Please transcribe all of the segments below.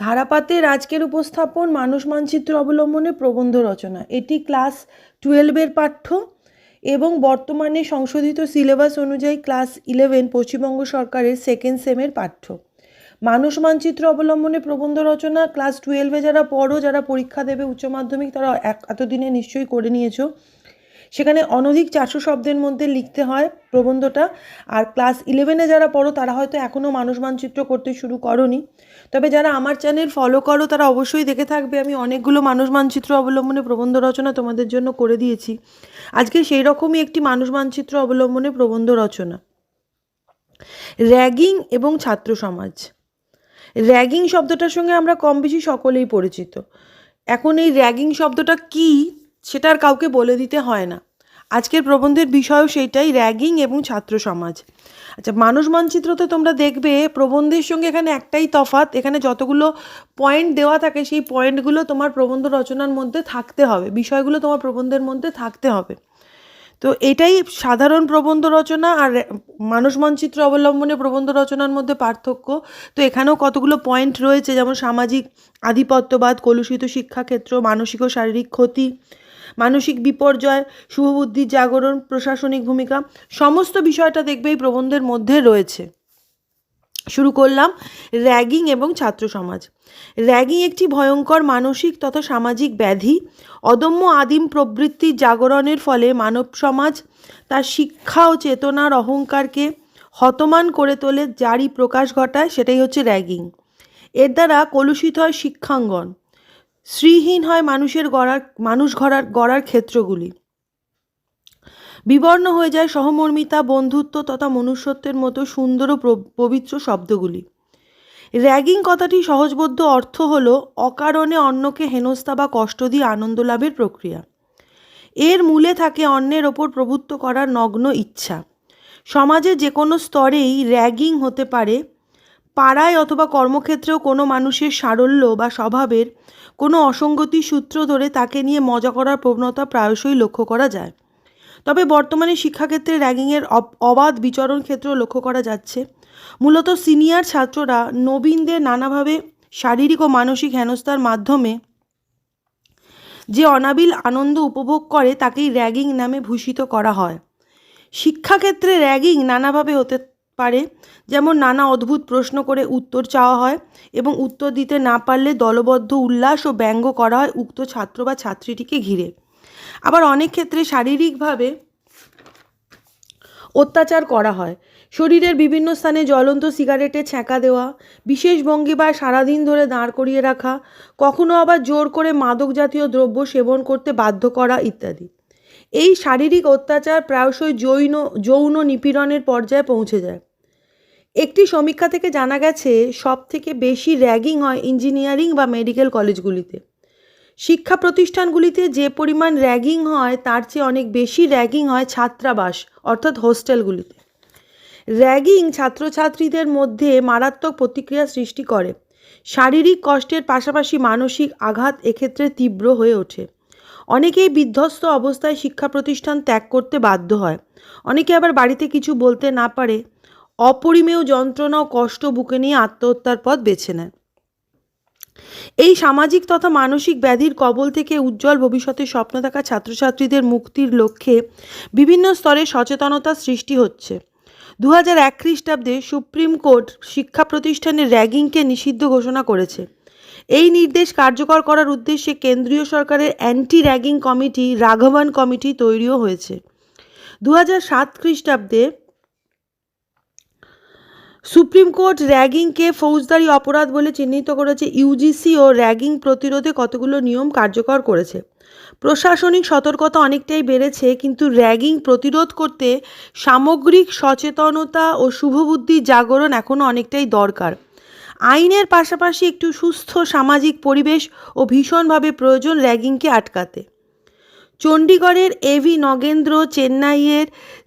ধারাপাতের আজকের উপস্থাপন মানুষ মানচিত্র অবলম্বনে প্রবন্ধ রচনা। এটি ক্লাস টুয়েলভের পাঠ্য এবং বর্তমানে সংশোধিত সিলেবাস অনুযায়ী ক্লাস ইলেভেন পশ্চিমবঙ্গ সরকারের সেকেন্ড সেমের পাঠ্য। মানুষ মানচিত্র অবলম্বনে প্রবন্ধ রচনা ক্লাস টুয়েলভে যারা পড়ো, যারা পরীক্ষা দেবে উচ্চ মাধ্যমিক, তারা এতদিনে নিশ্চয়ই করে নিয়েছো। সেখানে অনধিক চারশো শব্দের মধ্যে লিখতে হয় প্রবন্ধটা। আর ক্লাস ইলেভেনে যারা পড়ো, তারা হয়তো এখনও মানুষ মানচিত্র করতে শুরু করনি। তবে যারা আমার চ্যানেল ফলো করো, তারা অবশ্যই দেখে থাকবে, আমি অনেকগুলো মানুষ মানচিত্র অবলম্বনে প্রবন্ধ রচনা তোমাদের জন্য করে দিয়েছি। আজকে সেই রকমই একটি মানুষ মানচিত্র অবলম্বনে প্রবন্ধ রচনা। র্যাগিং এবং ছাত্র সমাজ। র্যাগিং শব্দটার সঙ্গে আমরা কম বেশি সকলেই পরিচিত। এখন এই র্যাগিং শব্দটা কী সেটা আর কাউকে বলে দিতে হয় না। আজকের প্রবন্ধের বিষয়ও সেইটাই, র্যাগিং এবং ছাত্র সমাজ। আচ্ছা মানুষ মানচিত্রতে তোমরা দেখবে প্রবন্ধের সঙ্গে এখানে একটাই তফাৎ, এখানে যতগুলো পয়েন্ট দেওয়া থাকে সেই পয়েন্টগুলো তোমার প্রবন্ধ রচনার মধ্যে থাকতে হবে, বিষয়গুলো তোমার প্রবন্ধের মধ্যে থাকতে হবে। তো এটাই সাধারণ প্রবন্ধ রচনা আর মানুষ মানচিত্র অবলম্বনে প্রবন্ধ রচনার মধ্যে পার্থক্য। তো এখানেও কতগুলো পয়েন্ট রয়েছে, যেমন সামাজিক আধিপত্যবাদ, কলুষিত শিক্ষাক্ষেত্র, মানসিক ও শারীরিক ক্ষতি মানসিক বিপর্যয় শুভবুদ্ধির জাগরণ, প্রশাসনিক ভূমিকা, সমস্ত বিষয়টা দেখবে এই প্রবন্ধের মধ্যে রয়েছে। শুরু করলাম র্যাগিং এবং ছাত্র সমাজ। র্যাগিং একটি ভয়ঙ্কর মানসিক তথা সামাজিক ব্যাধি। অদম্য আদিম প্রবৃত্তির জাগরণের ফলে মানব সমাজ তার শিক্ষা ও চেতনার অহংকারকে হতমান করে তোলে, যারই প্রকাশ ঘটায় সেটাই হচ্ছে র্যাগিং। এর দ্বারা কলুষিত হয় শিক্ষাঙ্গন। শ্রীহীন হয় মানুষের গড়ার, মানুষ গড়ার গড়ার ক্ষেত্রগুলি। বিবর্ণ হয়ে যায় সহমর্মিতা, বন্ধুত্ব তথা মনুষ্যত্বের মতো সুন্দর ও পবিত্র শব্দগুলি। র্যাগিং কথাটি সহজবোধ্য অর্থ হল অকারণে অন্যকে হেনস্থা বা কষ্ট দিয়ে আনন্দ লাভের প্রক্রিয়া। এর মূলে থাকে অন্যের ওপর প্রভুত্ব করার নগ্ন ইচ্ছা। সমাজে যে কোনো স্তরেই র্যাগিং হতে পারে পাড়ায় অথবা কর্মক্ষেত্রেও কোনো মানুষের সারল্য বা স্বভাবের কোনো অসঙ্গতি সূত্র ধরে তাকে নিয়ে মজা করার প্রবণতা প্রায়শই লক্ষ্য করা যায়। তবে বর্তমানে শিক্ষাক্ষেত্রে র্যাগিংয়ের অবাধ বিচরণ ক্ষেত্রেও লক্ষ্য করা যাচ্ছে। মূলত সিনিয়র ছাত্ররা নবীনদের নানাভাবে শারীরিক ও মানসিক হেনস্থার মাধ্যমে যে অনাবিল আনন্দ উপভোগ করে তাকেই র্যাগিং নামে ভূষিত করা হয়। শিক্ষাক্ষেত্রে র্যাগিং নানাভাবে হতে পারে। যেমন নানা অদ্ভুত প্রশ্ন করে উত্তর চাওয়া হয় এবং উত্তর দিতে না পারলে দলবদ্ধ উল্লাস ও ব্যঙ্গ করা হয় উক্ত ছাত্র বা ছাত্রীটিকে ঘিরে। আবার অনেক ক্ষেত্রে শারীরিকভাবে অত্যাচার করা হয়। শরীরের বিভিন্ন স্থানে জ্বলন্ত সিগারেটে ছ্যাঁকা দেওয়া, বিশেষ ভঙ্গিমায় সারাদিন ধরে দাঁড় করিয়ে রাখা, কখনো আবার জোর করে মাদক জাতীয় দ্রব্য সেবন করতে বাধ্য করা ইত্যাদি। এই শারীরিক অত্যাচার প্রায়শই যৌন যৌন নিপীড়নের পর্যায়ে পৌঁছে যায়। একটি সমীক্ষা থেকে জানা গেছে সব থেকে বেশি র্যাগিং হয় ইঞ্জিনিয়ারিং বা মেডিকেল কলেজগুলিতে। শিক্ষা প্রতিষ্ঠানগুলিতে যে পরিমাণ র্যাগিং হয়, তার চেয়ে অনেক বেশি র্যাগিং হয় ছাত্রাবাস, অর্থাৎ হোস্টেলগুলিতে। র্যাগিং ছাত্রছাত্রীদের মধ্যে মারাত্মক প্রতিক্রিয়া সৃষ্টি করে। শারীরিক কষ্টের পাশাপাশি মানসিক আঘাত এক্ষেত্রে তীব্র হয়ে ওঠে। অনেকেই বিধ্বস্ত অবস্থায় শিক্ষা প্রতিষ্ঠান ত্যাগ করতে বাধ্য হয়। অনেকে আবার বাড়িতে কিছু বলতে না পারে। অপরিমেয় যন্ত্রণা ও কষ্ট বুকে নিয়ে আত্মহত্যার পথ বেছে নেয়। এই সামাজিক তথা মানসিক ব্যাধির কবল থেকে উজ্জ্বল ভবিষ্যতের স্বপ্ন থাকা ছাত্রছাত্রীদের মুক্তির লক্ষ্যে বিভিন্ন স্তরে সচেতনতা সৃষ্টি হচ্ছে। দু হাজার এক খ্রিস্টাব্দে সুপ্রিম কোর্ট শিক্ষা প্রতিষ্ঠানের র্যাগিংকে নিষিদ্ধ ঘোষণা করেছে। এই নির্দেশ কার্যকর করার উদ্দেশ্যে কেন্দ্রীয় সরকারের anti ragging committee, Raghavan committee তৈরিও হয়েছে। দু হাজার সাত খ্রিস্টাব্দে সুপ্রিম কোর্ট র্যাগিংকে ফৌজদারি অপরাধ বলে চিহ্নিত করেছে ইউজিসি ও র্যাগিং প্রতিরোধে কতগুলো নিয়ম কার্যকর করেছে। প্রশাসনিক সতর্কতা অনেকটাই বেড়েছে, কিন্তু র্যাগিং প্রতিরোধ করতে সামগ্রিক সচেতনতা ও শুভবুদ্ধি জাগরণ এখনও অনেকটাই দরকার। আইনের পাশাপাশি একটু সুস্থ সামাজিক পরিবেশ ও ভীষণভাবে প্রয়োজন র্যাগিংকে আটকাতে। চণ্ডীগড়ের এভি নগেন্দ্র, চেন্নাইয়ের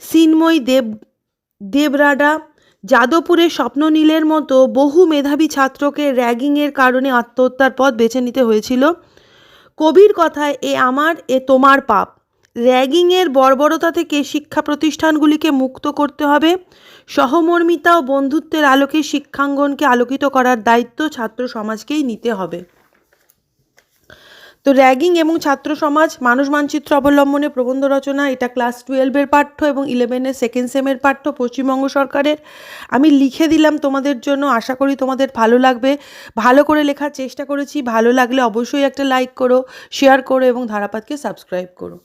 সিনময় দেব দেবরাডা যাদবপুরের স্বপ্ননীলের মতো বহু মেধাবী ছাত্রকে র্যাগিংয়ের কারণে আত্মহত্যার পথ বেছে নিতে হয়েছিল। কবির কথায়, এ আমার, এ তোমার পাপ। র্যাগিংয়ের বর্বরতা থেকে শিক্ষা প্রতিষ্ঠানগুলিকে মুক্ত করতে হবে। সহমর্মিতা ও বন্ধুত্বের আলোকে শিক্ষাঙ্গনকে আলোকিত করার দায়িত্ব ছাত্র সমাজকেই নিতে হবে। তো র্যাগিং এবং ছাত্র সমাজ, মানুষ মানচিত্র অবলম্বনে প্রবন্ধ রচনা, এটা ক্লাস টুয়েলভের পাঠ্য এবং ইলেভেনের সেকেন্ড সেমের পাঠ্য পশ্চিমবঙ্গ সরকারের। আমি লিখে দিলাম তোমাদের জন্য, আশা করি তোমাদের ভালো লাগবে। ভালো করে লেখার চেষ্টা করেছি, ভালো লাগলে অবশ্যই একটা লাইক করো শেয়ার করো এবং ধারাপাতকে সাবস্ক্রাইব করো।